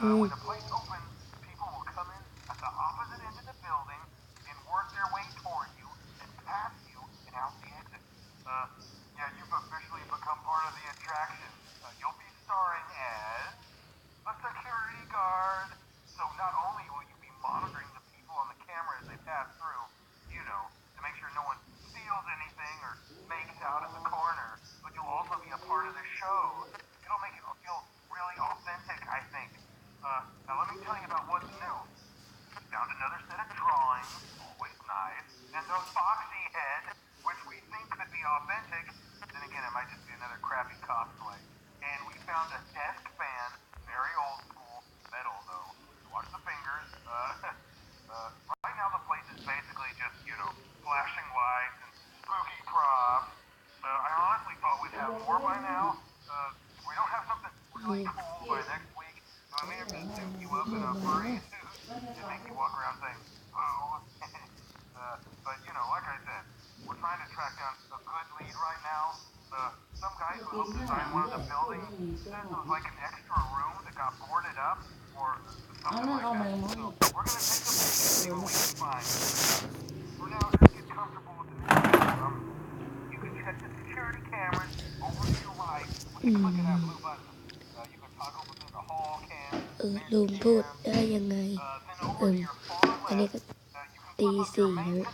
嗯。Cosplay. And we found a desk เออลุงพูดได้ยังไง เอออันนี้ก็ตีสี่นะ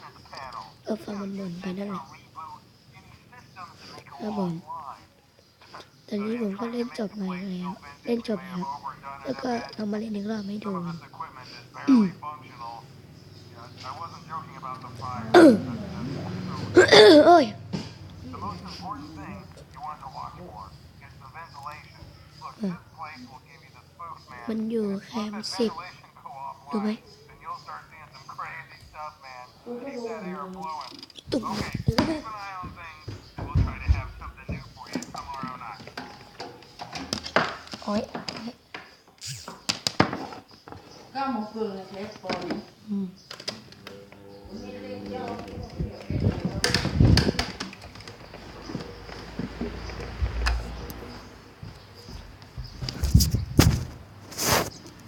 ก็ฟังมันบ่นไปนั่นแหละครับผมตอนนี้ผมก็เล่นจบมาแล้ว เล่นจบแล้ว แล้วก็เอามาเล่นอีกรอบไม่ดูโอ้ย มันอยู่ If แค you ม let ป์ that สิบ ventilation go ดูไหม offline, then you'll start seeing some crazy stuff, man. Keep that air blowing. ตุ่ม Okay, keep an eye on things, and we'll try to have something new for you tomorrow night. โอ้ยก็มาฝึกเทสบอลอืม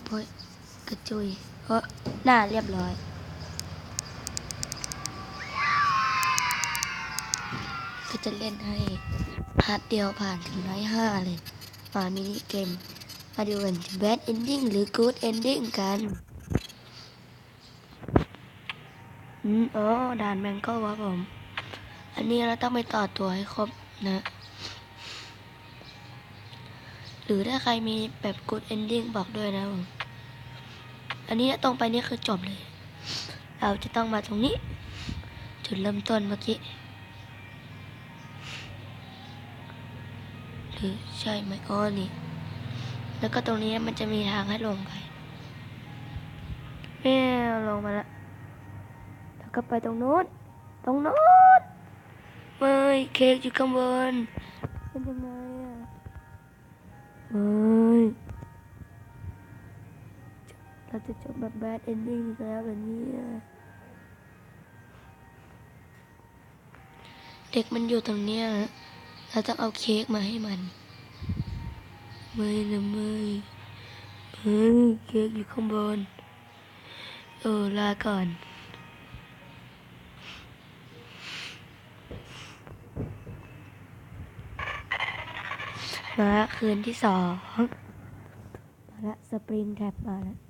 โอ้ยก ระจุยเออหน้าเรียบร้อยก็จะเล่นให้พาร์ทเดียวผ่านถึงร้อยห้าเลยมามินิเกม มาดูกันจะแบดเอนดิ้งหรือกู๊ดเอนดิ้งกัน อืมอ๋อด่านแมงก็วะผม อันนี้เราต้องไปต่อตัวให้ครบนะ หรือถ้าใครมีแบบกู๊ดเอนดิ้งบอกด้วยนะผม อันนี้ตรงไปนี่คือจบเลย เราจะต้องมาตรงนี้ จุดเริ่มต้นเมื่อกี้หรือใช่ไหมอ๋อนี่ แล้วก็ตรงนี้มันจะมีทางให้ลงไปแม่ลงมาแล้วแล้วก็ไปตรงโน้นตรงโน้นไม่เค้กอยู่ข้างบนเป็นยังไงอะไม่ เราจะจบแบบแบดเอนดิ้งแล้วแบบนี้อะเด็กมันอยู่ตรงเนี้ยเราต้องเอาเค้กมาให้มันไม่นะไม่เฮ้ยเค้กอยู่ข้างบนเออลาก่อนมาละคืนที่สอง มาละสปริงแท็บมาละ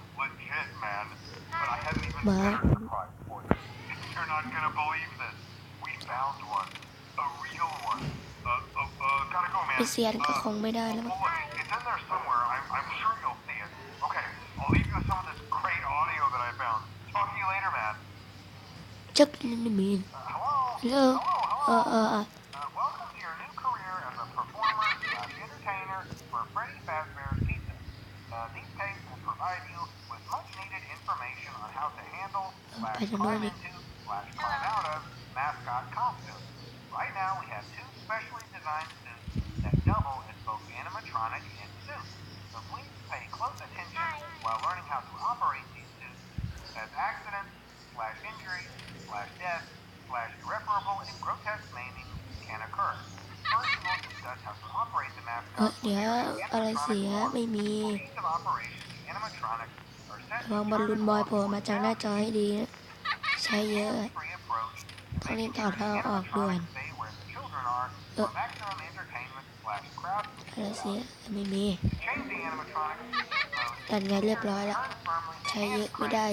I haven't even Wow. better surprise for you. You're not gonna believe this. We found one. A real one. Uh, uh, uh, gotta go, man. ไปเซียนก็ Uh, คงไม่ได้แล้วมั้ง well, look, it's in there somewhere. I'm I'm sure you'll see it. Okay, I'll leave you with some of this great audio that I found. Talk to you later, man. จักรนมีน Uh, hello? ฮัลโหล Hello, เอ hello. อเออเออ Uh, welcome to your new career as a performer slash entertainer for Freddy Fazbear's Pizza. Uh, these tapes will provide you with much needed information on how to handle slash I don't know climb any- into slash climb out of mascot costumes. Right now we have two specially designed suits that double as both animatronic and suit. So please pay close attention while learning how to operate these suits as accidents slash injuries slash death slash irreparable and grotesque maiming can occur. First, we'll discuss how to operate the เออ mascot. เดี๋ยวอะไรเสียไม่มี วางบอลลูนบอยโผล่มาจากหน้าจอให้ดีใช้เยอะต้องรีบถอดเราออกด่วนเอออะไรเสียไม่มีตันไงเรียบร้อยแล้ว ใช้เยอะไม่ได้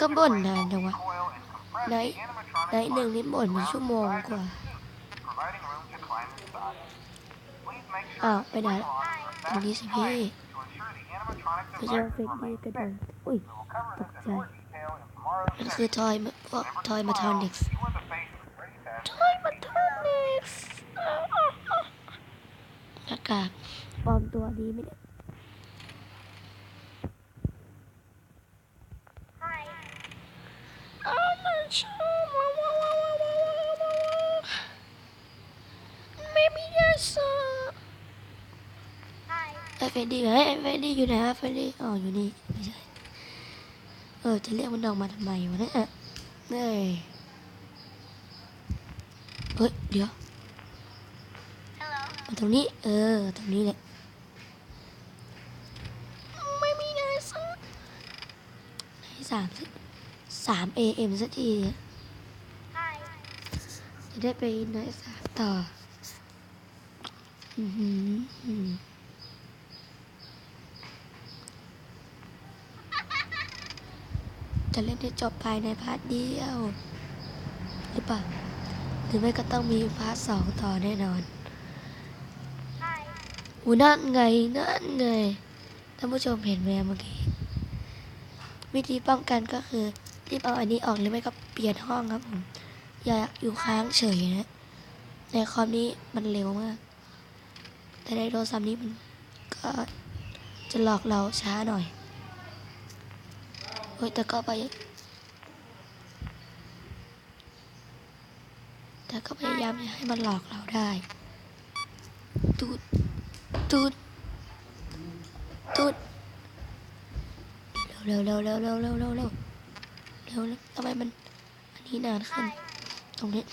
ก็บ่นนานจังวะในในหนึ่งนี่บ่นเป็นชั่วโมงกว่าอ่าวไปไหนตรงนี้สิพี่ เขาจะเฟดดี้กระโดอุ้ยตกใจนั่นคือทอยมาทอยมาทอนิกส์ทอยมาทอนิกส์หน้ากากปลอมตัวดีไหมเนี่ย เฟรดดี้เฮ้ยไอ้เฟรดดี้อยู่ไหนฮะเฟรดดี้อ๋ออยู่นี่ไม่ใช่เออจะเรียกมันออกมาทำไมวะเนี่ยเฮ้ยเฮ้ยเดี๋ยวมาตรงนี้ เออตรงนี้แหละไม่มียาสาไหนสามสิสามเอ็มสักทีเนี่ยจะได้ไปไหนสามต่อ อือหืออือ จะเล่นให้จบภายในพาร์ทเดียว หรือเปล่าหรือไม่ก็ต้องมีพาร์ทสองต่อแน่นอนอูนั่นไงนั่นไงท่านผู้ชมเห็นไหมเมื่อกี้วิธีป้องกันก็คือรีบเอาอันนี้ออกหรือไม่ก็เปลี่ยนห้องครับผมอย่าอยู่ค้างเฉยนะในคอมนี้มันเร็วมาก แต่ในโทรศัพท์นี้มันก็จะหลอกเราช้าหน่อยเฮ้ยแต่ก็ไปแต่ก็พยายามอย่าให้มันหลอกเราได้ตูดตูดตูดเร็วเร็วเร็วเร็วเร็วเร็วเร็วเร็วเร็วทำไมมันอันนี้นานขึ้นตรงนี้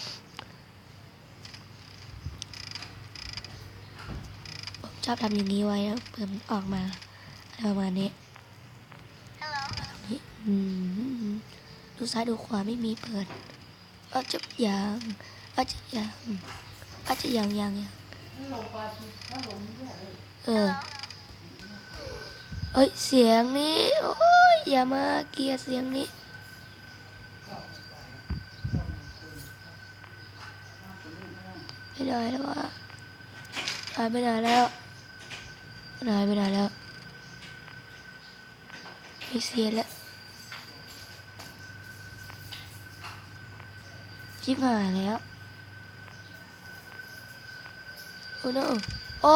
ผมชอบทำอย่างนี้ไว้นะเพื่อมันออกมาอะไรประมาณนี้ต ดูซ้ายดูขวาไม่มีเปิด อาจจะยังอาจจะยังอาจจะยังยังยังมันลงไปมันลงเออเอ้ยเสียงนี้โอ้ยอย่ามาเกียเสียงนี้ไม่ได้แล้วว่ะหายไปไหนแล้วหายไปไหนแล้วไม่เสียแล้ว ชิบหายแล้ว โอ้ no โอ้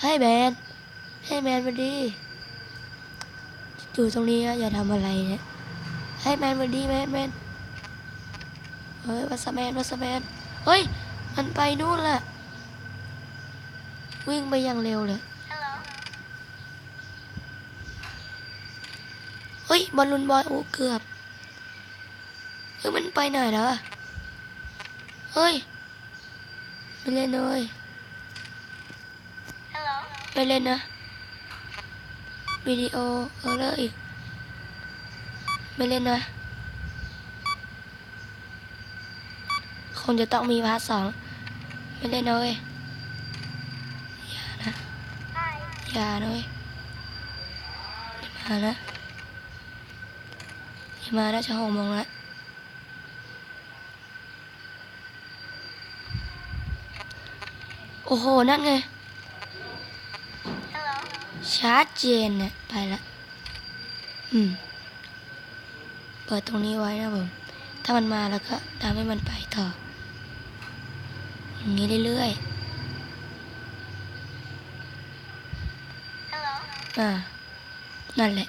ให้แมน ให้แมนมาดี อยู่ตรงนี้นะอย่าทำอะไรเนี่ยให้แมนมาดีแมนแมนเฮ้ยวัสแมนวัสแมน เฮ้ย มันไปนู่นแหละ วิ่งไปอย่างเร็วเลยเฮ้ยบอลลูนบอยโอ้เกือบเฮ้ยมันไปไหนแล้วอะเฮ้ยไม่เล่นเลยไม่เล่นนะวิดีโอเออเลอร์อีกไม่เล่นนะคงจะต้องมีพาร์ทสองไม่เล่นนะเว้ยอย่านะอย่านะเว้ยอย่ามานะอย่ามานะจะหกโมงแล้ว โอ้โห นั่นไงชัดเจนเนี่ยไปละ อืม เปิดตรงนี้ไว้นะผม ถ้ามันมาแล้วก็ทำให้มันไปต่อ อย่างนี้เรื่อยๆอ่า นั่นแหละ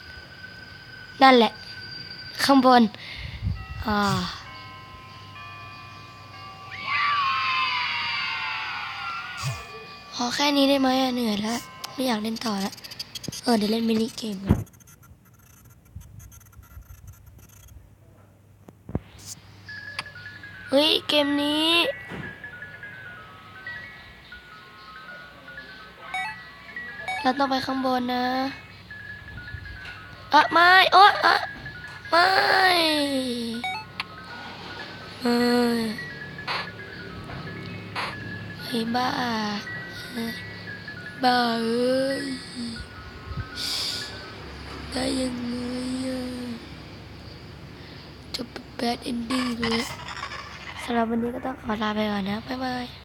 นั่นแหละ ข้างบน อ่า พอแค่นี้ได้ไหมอะเหนื่อยแล้ว ไม่อยากเล่นต่อแล้ว เออเดี๋ยวเล่นมินิเกมกันเฮ้ย เกมนี้เราต้องไปข้างบนนะอะไม่โอ๊ยอะไม่ไม่เฮ้ยบ้า บ้าเอ้ยได้ยังไงอะจบแบดเอนดิ้งเลยสำหรับวันนี้ก็ต้องขอลาไปก่อนนะ บ๊ายบาย